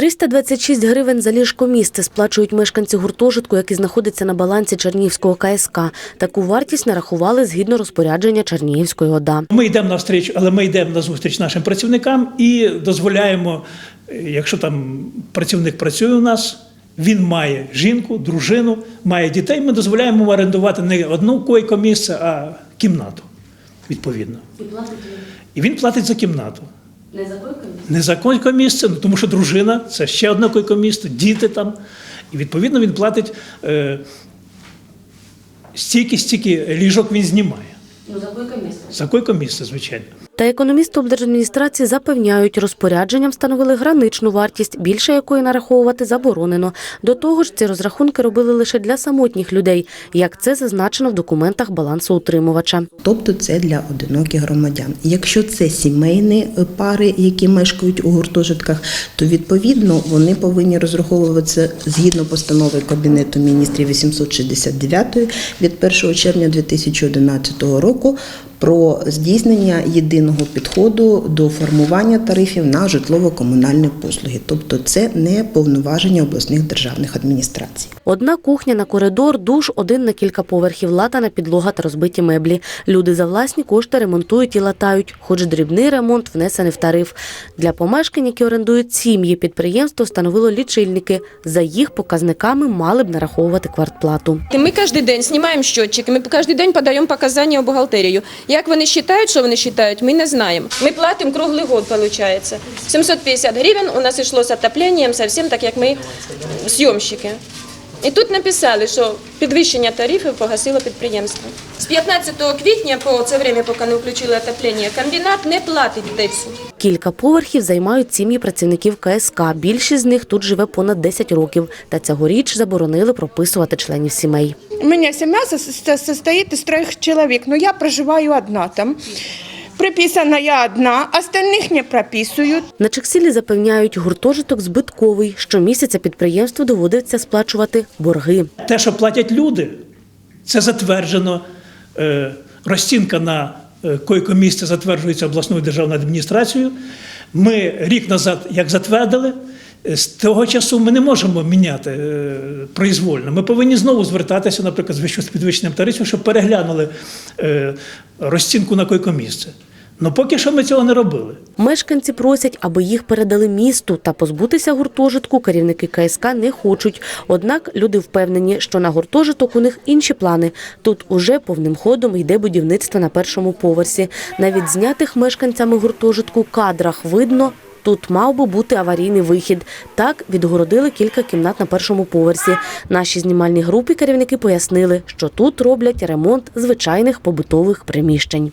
326 гривень за ліжко місце сплачують мешканці гуртожитку, який знаходиться на балансі Чернігівського КСК. Таку вартість нарахували згідно розпорядження Чернігівської ОДА. Ми йдемо навстріч, але ми йдемо на зустріч нашим працівникам і дозволяємо, якщо там працівник працює у нас, він має жінку, дружину, має дітей. Ми дозволяємо йому орендувати не одну койко-місце, а кімнату. Відповідно. І він платить за кімнату. Не за Не за койко-місце, ну, тому що дружина це ще одне койко-місце, діти там. І відповідно він платить е, стільки, стільки ліжок він знімає. Ну, за койко-місце. За койко-місце, звичайно. Та економісти облдержадміністрації запевняють, розпорядженням встановили граничну вартість, більше якої нараховувати заборонено. До того ж, ці розрахунки робили лише для самотніх людей, як це зазначено в документах балансоутримувача. Тобто це для одиноких громадян. Якщо це сімейні пари, які мешкають у гуртожитках, то відповідно вони повинні розраховуватися згідно постанови Кабінету міністрів 869 від 1 червня 2011 року. Про здійснення єдиного підходу до формування тарифів на житлово-комунальні послуги, тобто це не повноваження обласних державних адміністрацій. Одна кухня на коридор, душ, один на кілька поверхів, латана підлога та розбиті меблі. Люди за власні кошти ремонтують і латають, хоч дрібний ремонт внесений в тариф. Для помешкань, які орендують сім'ї, підприємство встановило лічильники. За їх показниками мали б нараховувати квартплату. Мы каждый день снимаем счетчики, мы каждый день подаем показания в бухгалтерію. Як вони вважають, що вони вважають, ми не знаємо. Ми платимо круглий год, виходить. 750 гривень у нас йшло з отопленням, зовсім так, як ми зйомщики. І тут написали, що підвищення тарифів погасило підприємство. З 15 квітня по це время, поки не включили отоплення, комбінат не платить ТЕЦу. Кілька поверхів займають сім'ї працівників КСК. Більшість з них тут живе понад 10 років. Та цьогоріч заборонили прописувати членів сімей. У меня семья со- со- состоит из троих человек, но я проживаю одна там. Приписана я одна, остальных не прописывают. На Чексілі запевняють, гуртожиток збитковий. Щомісяця підприємству доводиться сплачувати борги. Те, що платять люди, це затверджено. Е, розцінка на е, койко-місце затверджується обласною державною адміністрацією. Ми рік назад, як затвердили, е, з того часу ми не можемо міняти е, произвольно. Ми повинні знову звертатися, наприклад, з з підвищенням тарифів, щоб переглянули е, розцінку на койко-місце. Ну поки що ми цього не робили. Мешканці просять, аби їх передали місту та позбутися гуртожитку керівники КСК не хочуть. Однак люди впевнені, що на гуртожиток у них інші плани. Тут уже повним ходом йде будівництво на першому поверсі. Навіть знятих мешканцями гуртожитку кадрах видно. Тут мав би бути аварійний вихід. Так відгородили кілька кімнат на першому поверсі. Нашій знімальній групі керівники пояснили, що тут роблять ремонт звичайних побутових приміщень.